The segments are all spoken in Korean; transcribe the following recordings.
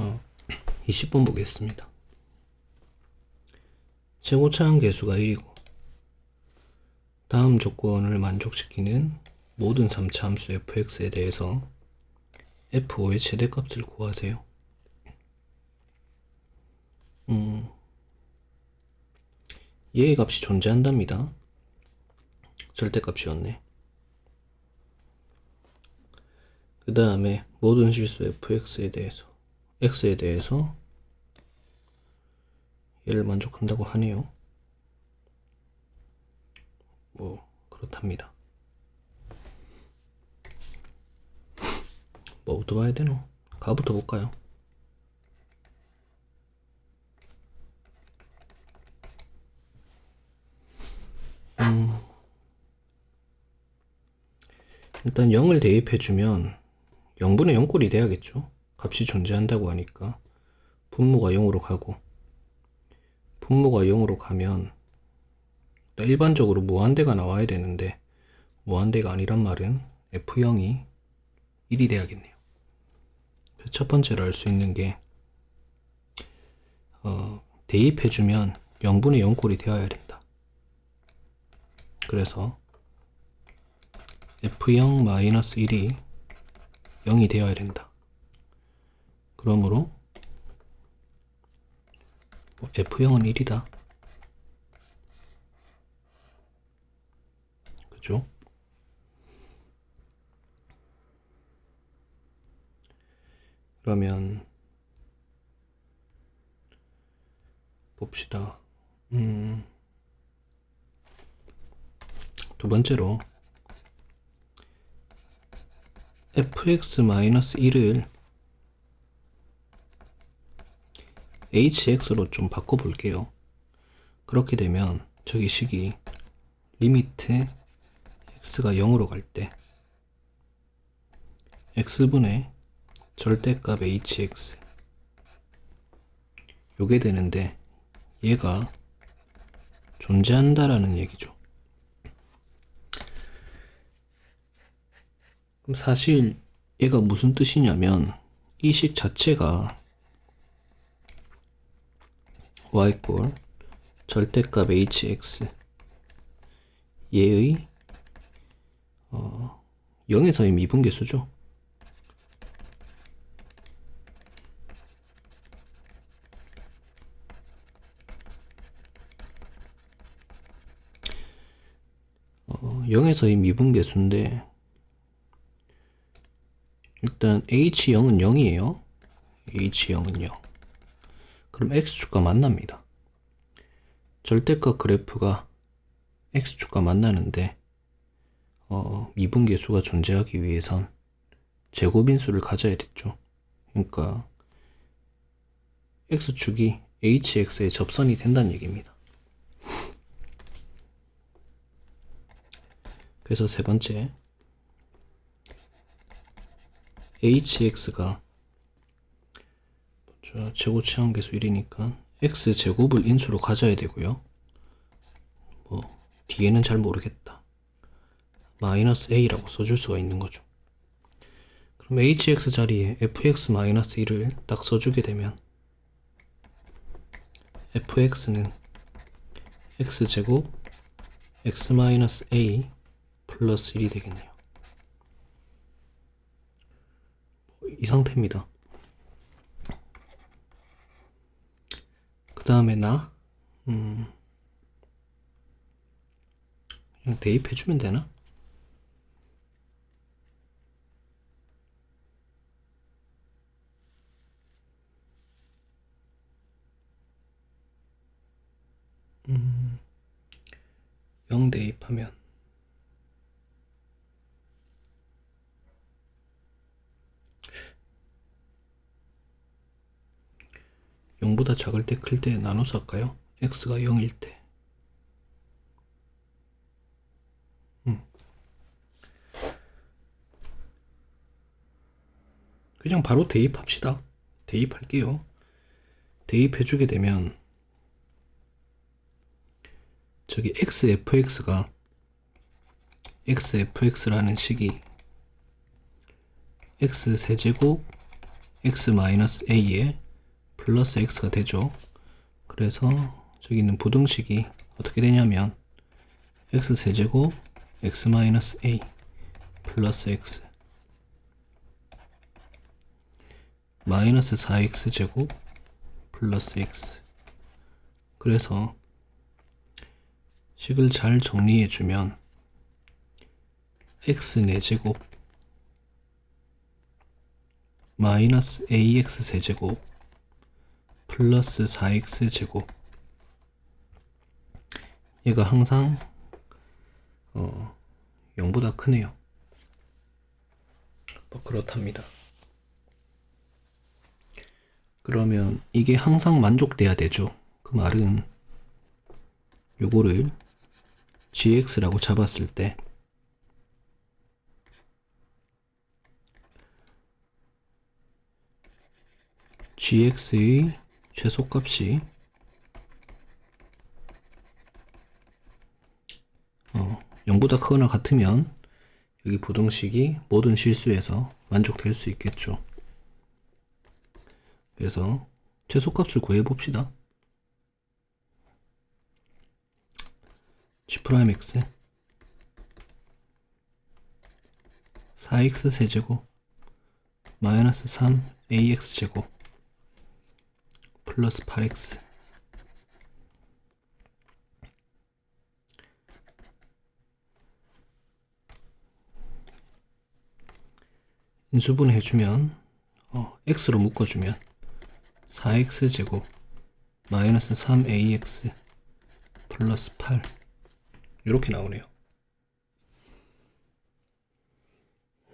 어, 20번 보겠습니다. 최고 차항 개수가 1이고 다음 조건을 만족시키는 모든 3차 함수 fx에 대해서 f5의 최대값을 구하세요. 음, 얘의 값이 존재한답니다. 절대값이었네. 그 다음에 모든 실수 fx에 대해서 x에 대해서 얘를 만족한다고 하네요. 뭐 그렇답니다. 뭐부터 봐야 되노? 가부터 볼까요? 음, 일단 0을 대입해주면 0분의 0꼴이 돼야겠죠. 값이 존재한다고 하니까 분모가 0으로 가고 분모가 0으로 가면 일반적으로 무한대가 나와야 되는데 무한대가 아니란 말은 f0이 1이 돼야겠네요. 첫 번째로 알 수 있는 게 어, 대입해주면 0분의 0꼴이 되어야 된다. 그래서 f0-1이 0이 되어야 된다. 그러므로 f0은 1이다. 그죠? 그러면 봅시다. 음, 두 번째로 fx-1을 hx로 좀 바꿔볼게요. 그렇게 되면 저기 식이 리미트 x가 0으로 갈 때 x분의 절대값 hx 요게 되는데 얘가 존재한다라는 얘기죠. 그럼 사실 얘가 무슨 뜻이냐면 이 식 자체가 y꼴 절대값 hx 얘의 어, 0에서의 미분계수죠. 어, 0에서의 미분계수인데 일단 h0은 0이에요. h0은 0. 그럼 x축과 만납니다. 절대값 그래프가 x축과 만나는데 어, 미분계수가 존재하기 위해선 제곱인수를 가져야 됐죠. 그러니까 x축이 hx의 접선이 된다는 얘기입니다. 그래서 세 번째 hx가 저 제곱 치환계수 1이니까 x 제곱을 인수로 가져야 되고요. 뭐 뒤에는 잘 모르겠다. 마이너스 a라고 써줄 수가 있는 거죠. 그럼 hx 자리에 fx 마이너스 1을 딱 써주게 되면 fx는 x 제곱 x 마이너스 a 플러스 1이 되겠네요. 이 상태입니다. 다음에 나, 음, 그냥 대입해주면 되나? 음, 0 대입하면 0보다 작을 때 클 때 나눠서 할까요? x가 0일 때. 음. 그냥 바로 대입합시다. 대입할게요. 대입해주게 되면 저기 xfx가 xfx라는 식이 x 세제곱 x 마이너스 a에 플러스 x가 되죠. 그래서 저기 있는 부등식이 어떻게 되냐면 x 세제곱 x 마이너스 a 플러스 x 마이너스 4x 제곱 플러스 x 그래서 식을 잘 정리해 주면 x 4제곱 마이너스 ax 세제곱 플러스 4x 제곱 얘가 항상 어 0보다 크네요. 뭐 그렇답니다. 그러면 이게 항상 만족돼야 되죠. 그 말은 요거를 gx라고 잡았을 때 gx의 최소값이 어, 0보다 크거나 같으면 여기 부등식이 모든 실수에서 만족될 수 있겠죠. 그래서 최소값을 구해 봅시다. g 프라임 x 4x 세제곱 마이너스 3 ax 제곱 플러스 8x 인수분 해주면 어, x로 묶어주면 4x 제곱 마이너스 3ax 플러스 8 이렇게 나오네요.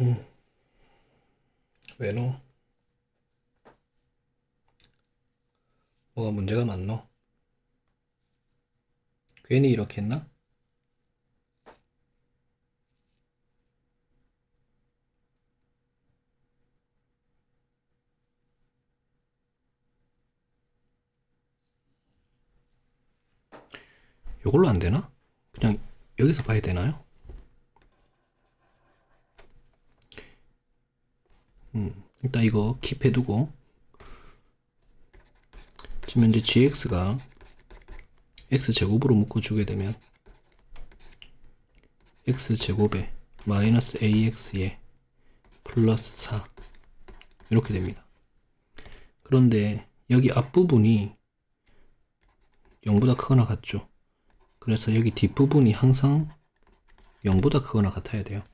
음. 왜노? 뭐가 문제가 많노? 괜히 이렇게 했나? 이걸로 안 되나? 그냥 여기서 봐야 되나요? 음, 일단 이거 킵해두고 지금 현재 gx가 x제곱으로 묶어주게 되면 x제곱에 마이너스 ax에 플러스 4 이렇게 됩니다. 그런데 여기 앞부분이 0보다 크거나 같죠? 그래서 여기 뒷부분이 항상 0보다 크거나 같아야 돼요.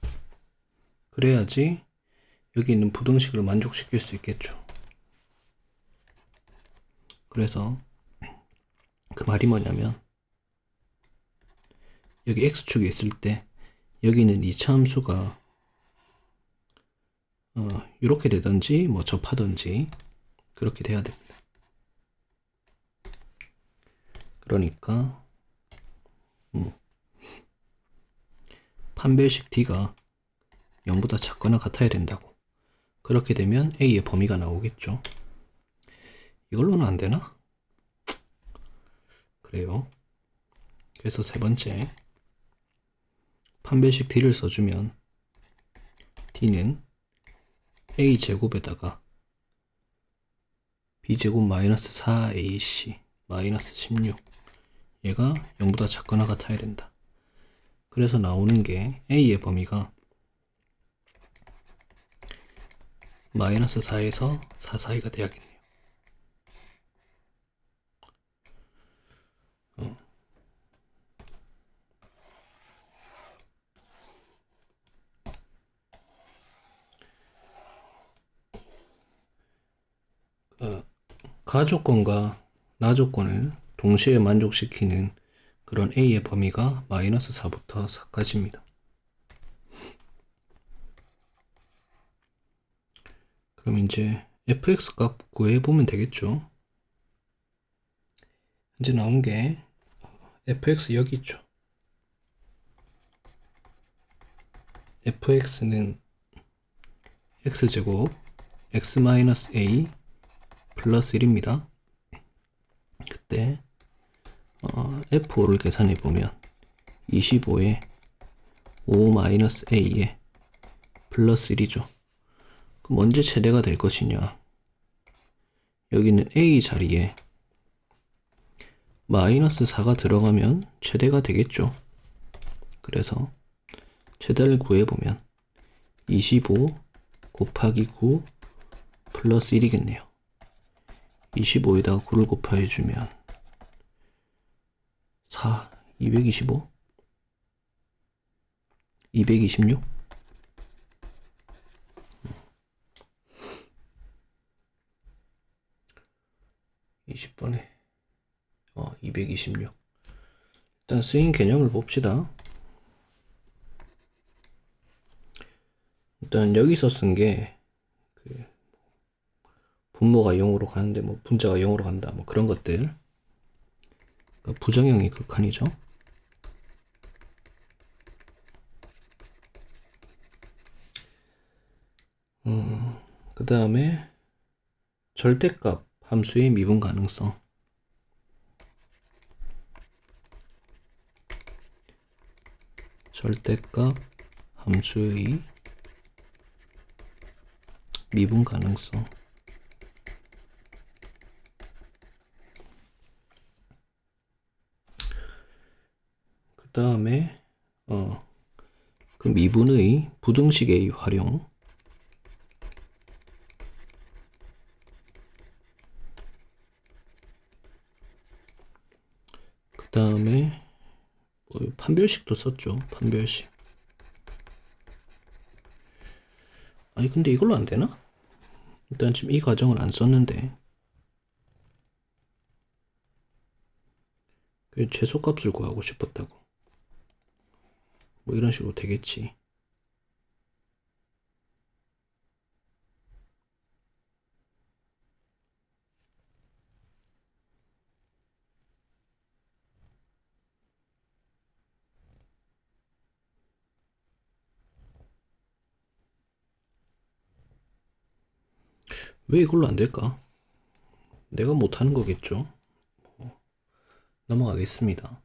그래야지 여기 있는 부등식을 만족시킬 수 있겠죠. 그래서 그 말이 뭐냐면 여기 x축에 있을 때 여기는 이차 함수가 어, 이렇게 되든지 뭐 접하든지 그렇게 돼야 됩니다. 그러니까 음, 판별식 d가 0보다 작거나 같아야 된다고. 그렇게 되면 a의 범위가 나오겠죠. 이걸로는 안 되나? 그래요. 그래서 세 번째 판별식 d를 써주면 d는 a 제곱에다가 b 제곱 마이너스 4ac 마이너스 16 얘가 0보다 작거나 같아야 된다. 그래서 나오는 게 a의 범위가 마이너스 4에서 4 사이가 돼야겠네 가조건과 나조건을 동시에 만족시키는 그런 a의 범위가 마이너스 4부터 4까지입니다. 그럼 이제 fx 값 구해보면 되겠죠. 이제 나온 게 fx 여기 있죠. fx는 x제곱 x-a 플러스 1입니다. 그때 어, F5를 계산해 보면 25에 5-A에 플러스 1이죠. 그럼 언제 최대가 될 것이냐? 여기는 A 자리에 마이너스 4가 들어가면 최대가 되겠죠. 그래서 최대를 구해보면 25 곱하기 9 플러스 1이겠네요. 25에다가 9를 곱해주면 4, 225? 226? 20번에 어, 226 일단 쓰인 개념을 봅시다 일단 여기서 쓴게그 분모가 0으로 가는데 뭐 분자가 0으로 간다. 뭐 그런 것들. 그러니까 부정형이 극한이죠. 음, 그 다음에 절대값 함수의 미분 가능성. 절대값 함수의 미분 가능성 그 다음에 어, 그 미분의 부등식의 활용 그 다음에 뭐 판별식도 썼죠. 판별식. 아니 근데 이걸로 안 되나? 일단 지금 이 과정을 안 썼는데 그 최소값을 구하고 싶었다고. 뭐 이런 식으로 되겠지. 왜 이걸로 안 될까? 내가 못하는 거겠죠. 뭐, 넘어가겠습니다.